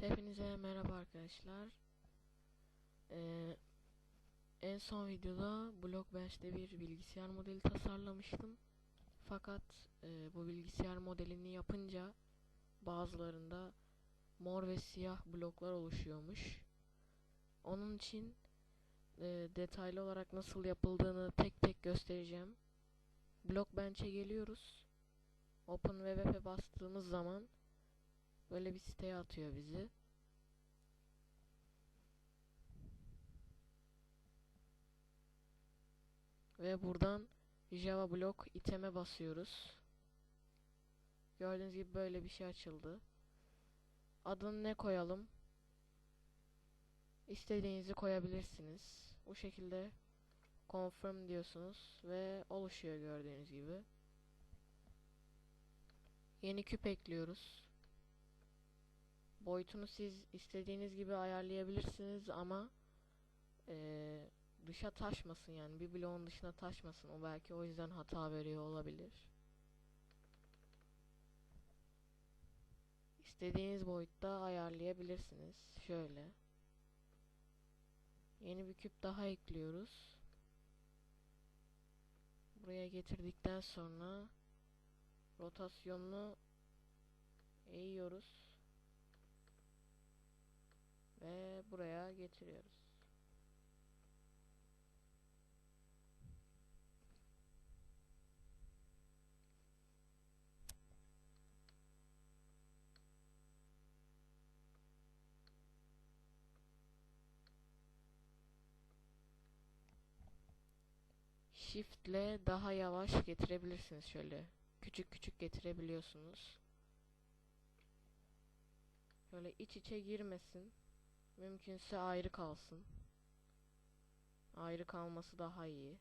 hepinize merhaba arkadaşlar. Ee, en son videoda Blockbench'te bir bilgisayar modeli tasarlamıştım. Fakat e, bu bilgisayar modelini yapınca bazılarında mor ve siyah bloklar oluşuyormuş. Onun için e, detaylı olarak nasıl yapıldığını tek tek göstereceğim. Blockbench'e geliyoruz. OpenWeb'e bastığımız zaman Böyle bir siteye atıyor bizi. Ve buradan Java Block iteme basıyoruz. Gördüğünüz gibi böyle bir şey açıldı. Adını ne koyalım? İstediğinizi koyabilirsiniz. Bu şekilde confirm diyorsunuz ve oluşuyor gördüğünüz gibi. Yeni küp ekliyoruz. Boyutunu siz istediğiniz gibi ayarlayabilirsiniz ama eee, dışa taşmasın yani bir bloğun dışına taşmasın. O belki o yüzden hata veriyor olabilir. İstediğiniz boyutta ayarlayabilirsiniz. Şöyle. Yeni bir küp daha ekliyoruz. Buraya getirdikten sonra rotasyonunu eğiyoruz ve buraya getiriyoruz. Shift ile daha yavaş getirebilirsiniz şöyle. Küçük küçük getirebiliyorsunuz. Böyle iç içe girmesin. Mümkünse ayrı kalsın. Ayrı kalması daha iyi.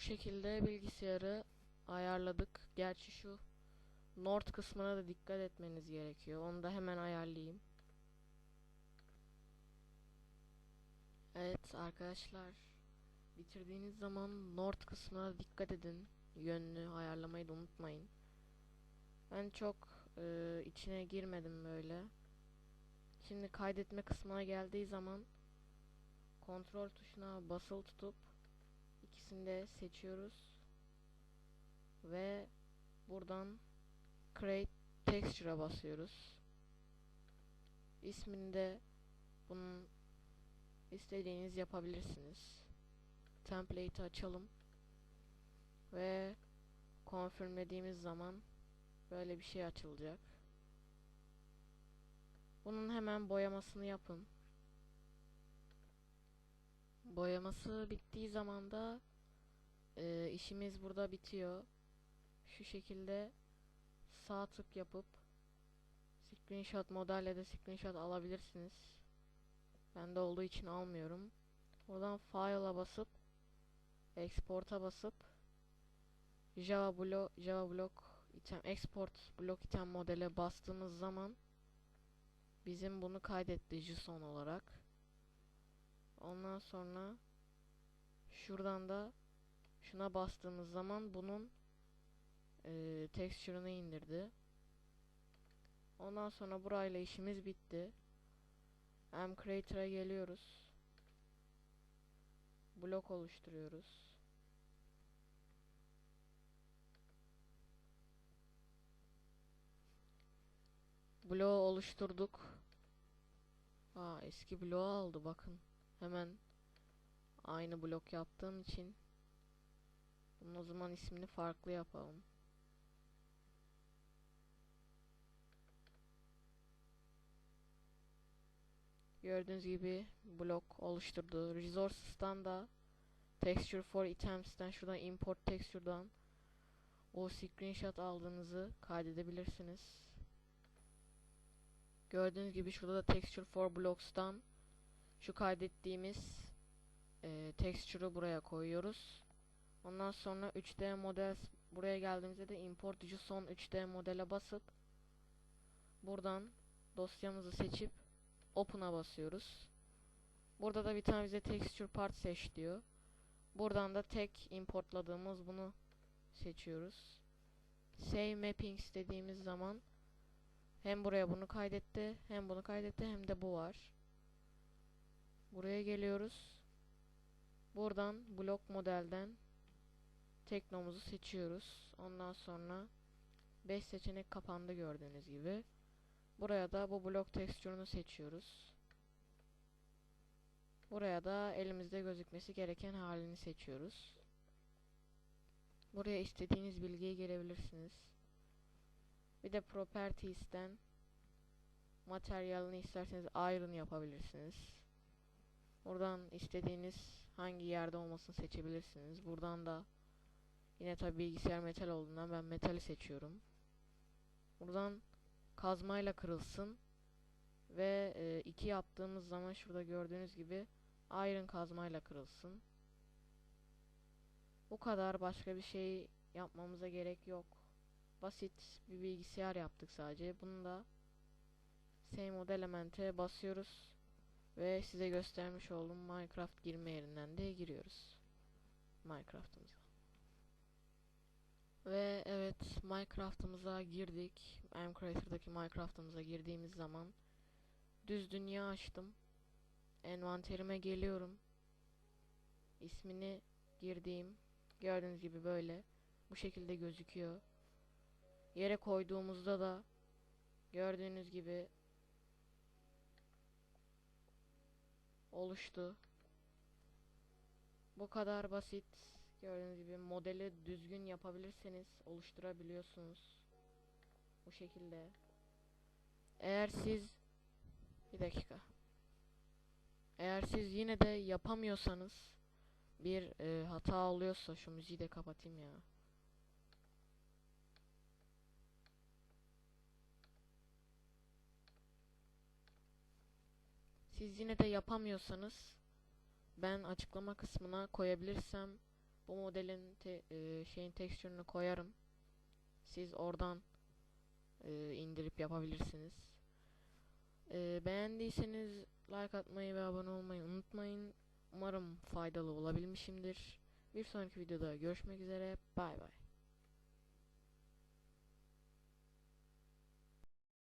Bu şekilde bilgisayarı ayarladık. Gerçi şu Nord kısmına da dikkat etmeniz gerekiyor. Onu da hemen ayarlayayım. Evet arkadaşlar. Bitirdiğiniz zaman Nord kısmına dikkat edin. Yönünü ayarlamayı da unutmayın. Ben çok e, içine girmedim böyle. Şimdi kaydetme kısmına geldiği zaman kontrol tuşuna basılı tutup ikisini de seçiyoruz. Ve buradan create texture'a basıyoruz. İsmini de bunun istediğiniz yapabilirsiniz. Template'i açalım. Ve confirmlediğimiz zaman böyle bir şey açılacak. Bunun hemen boyamasını yapın. Boyaması bittiği zaman da e, işimiz burada bitiyor. Şu şekilde sağ tık yapıp screenshot modelle de screenshot alabilirsiniz. Bende olduğu için almıyorum. Oradan file'a basıp export'a basıp Java block Java block item export block item modele bastığımız zaman bizim bunu kaydetti JSON olarak. Ondan sonra şuradan da şuna bastığımız zaman bunun e, texture'ını indirdi. Ondan sonra burayla işimiz bitti. M Creator'a geliyoruz. Blok oluşturuyoruz. Bloğu oluşturduk. Aa eski bloğu aldı bakın. Hemen aynı blok yaptığım için bunun o zaman ismini farklı yapalım. Gördüğünüz gibi blok oluşturdu. Resources'tan da Texture for items'ten şuradan import texture'dan o screenshot aldığınızı kaydedebilirsiniz. Gördüğünüz gibi şurada da texture for blocks'tan şu kaydettiğimiz e, texture'ı buraya koyuyoruz. Ondan sonra 3D model buraya geldiğimizde de import JSON 3D modele basıp buradan dosyamızı seçip open'a basıyoruz. Burada da bir tane bize texture part seç diyor. Buradan da tek importladığımız bunu seçiyoruz. Save mappings dediğimiz zaman hem buraya bunu kaydetti, hem bunu kaydetti, hem de bu var. Buraya geliyoruz. Buradan blok modelden teknomuzu seçiyoruz. Ondan sonra 5 seçenek kapandı gördüğünüz gibi. Buraya da bu blok tekstürünü seçiyoruz. Buraya da elimizde gözükmesi gereken halini seçiyoruz. Buraya istediğiniz bilgiyi girebilirsiniz. Bir de properties'ten materyalini isterseniz iron yapabilirsiniz. Buradan istediğiniz hangi yerde olmasını seçebilirsiniz. Buradan da yine tabi bilgisayar metal olduğundan ben metali seçiyorum. Buradan kazmayla kırılsın ve e, iki yaptığımız zaman şurada gördüğünüz gibi iron kazmayla kırılsın. Bu kadar başka bir şey yapmamıza gerek yok. Basit bir bilgisayar yaptık sadece. Bunu da same mod elemente basıyoruz ve size göstermiş olduğum Minecraft girme yerinden de giriyoruz. Minecraft'ımıza. Ve evet Minecraft'ımıza girdik. Minecraft'daki Minecraft'ımıza girdiğimiz zaman düz dünya açtım. Envanterime geliyorum. İsmini girdiğim gördüğünüz gibi böyle bu şekilde gözüküyor. Yere koyduğumuzda da gördüğünüz gibi oluştu. Bu kadar basit. Gördüğünüz gibi modeli düzgün yapabilirseniz oluşturabiliyorsunuz. Bu şekilde. Eğer siz bir dakika. Eğer siz yine de yapamıyorsanız bir e, hata oluyorsa şu müziği de kapatayım ya. Siz yine de yapamıyorsanız ben açıklama kısmına koyabilirsem bu modelin te, e, şeyin tekstürünü koyarım. Siz oradan e, indirip yapabilirsiniz. E, beğendiyseniz like atmayı ve abone olmayı unutmayın. Umarım faydalı olabilmişimdir. Bir sonraki videoda görüşmek üzere. Bay bay.